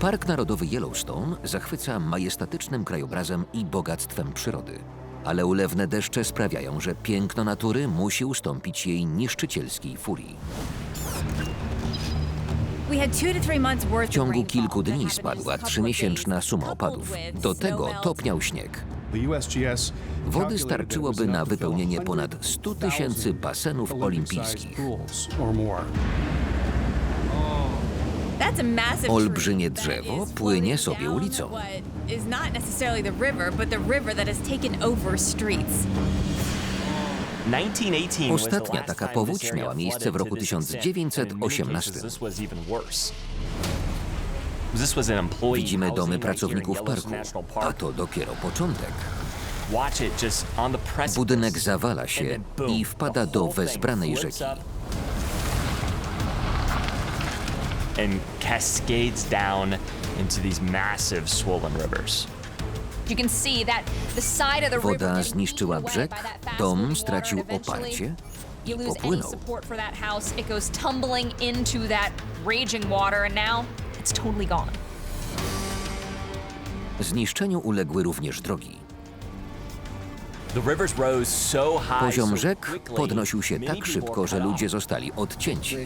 Park Narodowy Yellowstone zachwyca majestatycznym krajobrazem i bogactwem przyrody. Ale ulewne deszcze sprawiają, że piękno natury musi ustąpić jej niszczycielskiej furii. W W ciągu kilku dni spadła trzymiesięczna suma opadów. Do tego topniał śnieg. Wody starczyłoby na wypełnienie ponad 100 tysięcy basenów olimpijskich. Olbrzymie drzewo płynie sobie ulicą. Ostatnia taka powódź miała miejsce w roku 1918. Widzimy domy pracowników parku, a to dopiero początek. Budynek zawala się i wpada do wezbranej rzeki. And cascades down into these massive swollen rivers. You can see that the side of the river Woda zniszczyła brzeg, dom stracił oparcie i You lose any popłynął. support for that house, it goes tumbling into that raging water, and now it's totally gone. Zniszczeniu uległy również drogi. Poziom so rzek podnosił się tak szybko, że ludzie zostali odcięci.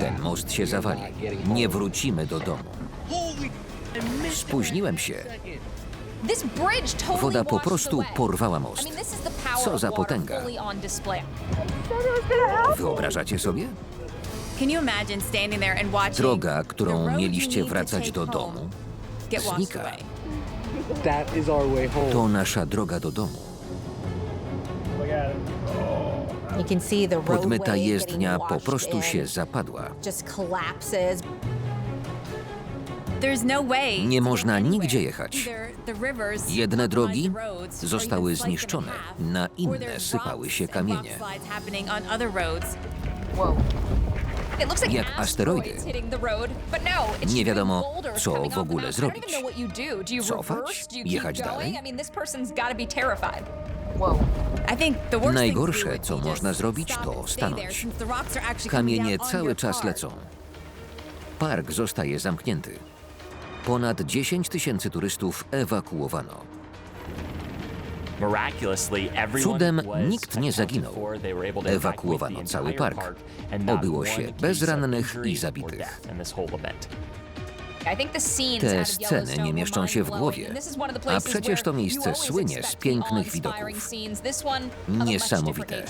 Ten most się zawali. Nie wrócimy do domu. Spóźniłem się. Woda po prostu porwała most. Co za potęga. Wyobrażacie sobie? Droga, którą mieliście wracać do domu, znika. To nasza droga do domu. Podmyta jezdnia po prostu się zapadła. Collapses. Nie można nigdzie jechać. Jedne drogi zostały zniszczone, na inne sypały się kamienie. Jak asteroidy. no, Nie wiadomo, co w ogóle zrobić. Cofać? Jechać dalej? Najgorsze, co można zrobić, to stanąć. Kamienie cały czas lecą. Park zostaje zamknięty. Ponad 10 tysięcy turystów ewakuowano. Cudem nikt nie zaginął. Ewakuowano cały park. Obyło się bez rannych i zabitych. Te sceny nie mieszczą się w głowie. A przecież to miejsce słynie z pięknych widoków. Niesamowite.